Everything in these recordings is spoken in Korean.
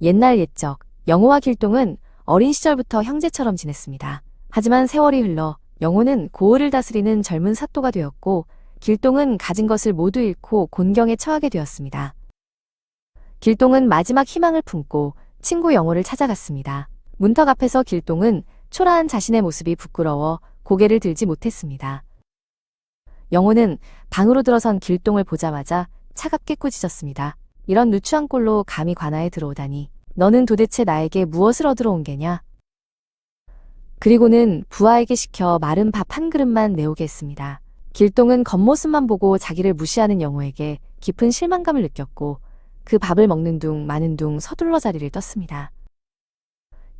옛날 옛적 영호와 길동은 어린 시절부터 형제처럼 지냈습니다. 하지만 세월이 흘러 영호는 고을을 다스리는 젊은 사또가 되었고 길동은 가진 것을 모두 잃고 곤경에 처하게 되었습니다. 길동은 마지막 희망을 품고 친구 영호를 찾아갔습니다. 문턱 앞에서 길동은 초라한 자신의 모습이 부끄러워 고개를 들지 못했습니다. 영호는 방으로 들어선 길동을 보자마자 차갑게 꾸짖었습니다. 이런 누추한 꼴로 감히 관아에 들어오다니. 너는 도대체 나에게 무엇을 얻으러 온 게냐? 그리고는 부하에게 시켜 마른 밥 한 그릇만 내오게 했습니다. 길동은 겉모습만 보고 자기를 무시하는 영호에게 깊은 실망감을 느꼈고 그 밥을 먹는 둥 마는 둥 서둘러 자리를 떴습니다.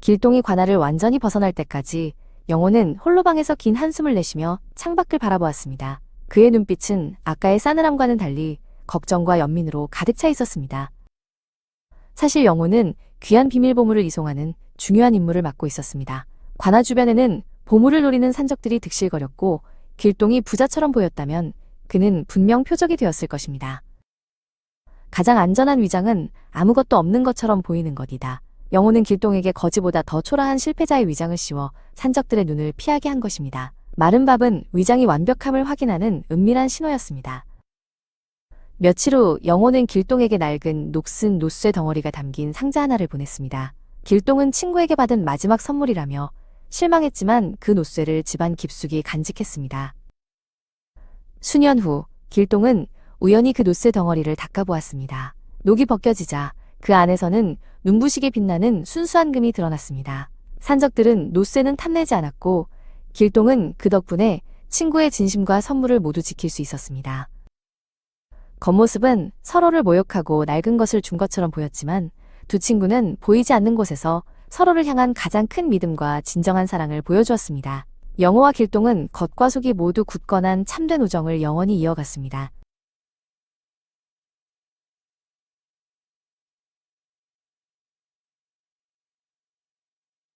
길동이 관아를 완전히 벗어날 때까지 영호는 홀로방에서 긴 한숨을 내쉬며 창밖을 바라보았습니다. 그의 눈빛은 아까의 싸늘함과는 달리 걱정과 연민으로 가득 차 있었습니다. 사실 영호는 귀한 비밀 보물을 이송하는 중요한 임무를 맡고 있었습니다. 관아 주변에는 보물을 노리는 산적들이 득실거렸고 길동이 부자처럼 보였다면 그는 분명 표적이 되었을 것입니다. 가장 안전한 위장은 아무것도 없는 것처럼 보이는 것이다. 영호는 길동에게 거지보다 더 초라한 실패자의 위장을 씌워 산적들의 눈을 피하게 한 것입니다. 마른 밥은 위장이 완벽함을 확인하는 은밀한 신호였습니다. 며칠 후 영호는 길동에게 낡은 녹슨 노쇠 덩어리가 담긴 상자 하나를 보냈습니다. 길동은 친구에게 받은 마지막 선물이라며 실망했지만 그 노쇠를 집안 깊숙이 간직했습니다. 수년 후 길동은 우연히 그 노쇠 덩어리를 닦아보았습니다. 녹이 벗겨지자 그 안에서는 눈부시게 빛나는 순수한 금이 드러났습니다. 산적들은 노쇠는 탐내지 않았고 길동은 그 덕분에 친구의 진심과 선물을 모두 지킬 수 있었습니다. 겉모습은 서로를 모욕하고 낡은 것을 준 것처럼 보였지만 두 친구는 보이지 않는 곳에서 서로를 향한 가장 큰 믿음과 진정한 사랑을 보여주었습니다. 영호와 길동은 겉과 속이 모두 굳건한 참된 우정을 영원히 이어갔습니다.